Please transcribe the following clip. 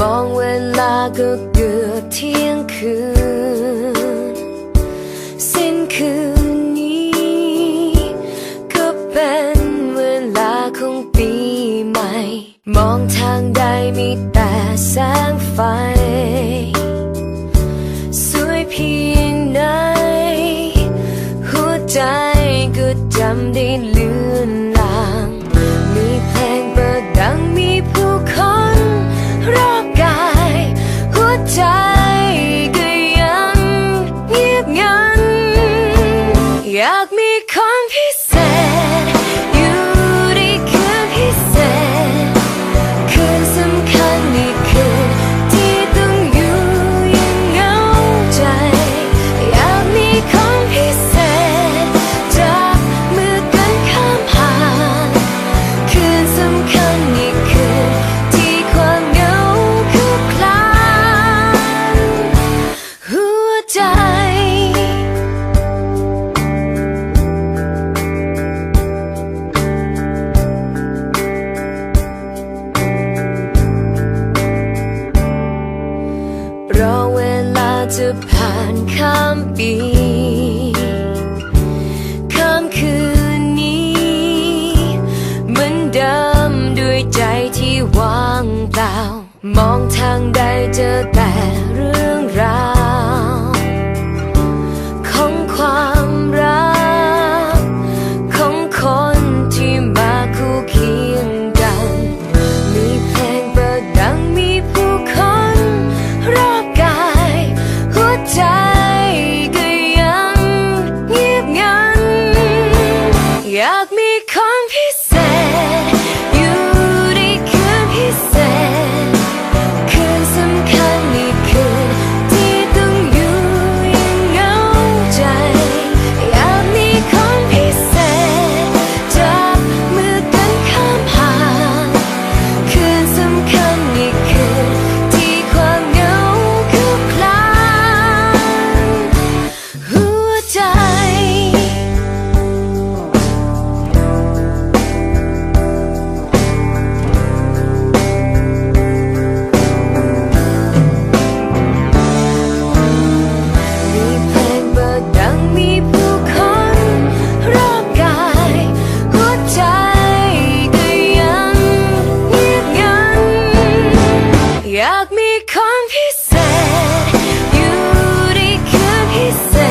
มองเวลาก็เกือบเที่ยงคืน สิ้นคืนนี้ ก็เป็นเวลาของปีใหม่ มองทางใดมีแต่แสงไฟ สวยเพียงไหนหัวใจ อยากมีคนพิเศษ ข้ามปีข้ามคืนนี้ เหมือนเดิมด้วยใจที่ว่างเปล่า มองทางใดเจอแต่ Jak mi kompis could be said, beauty could be said.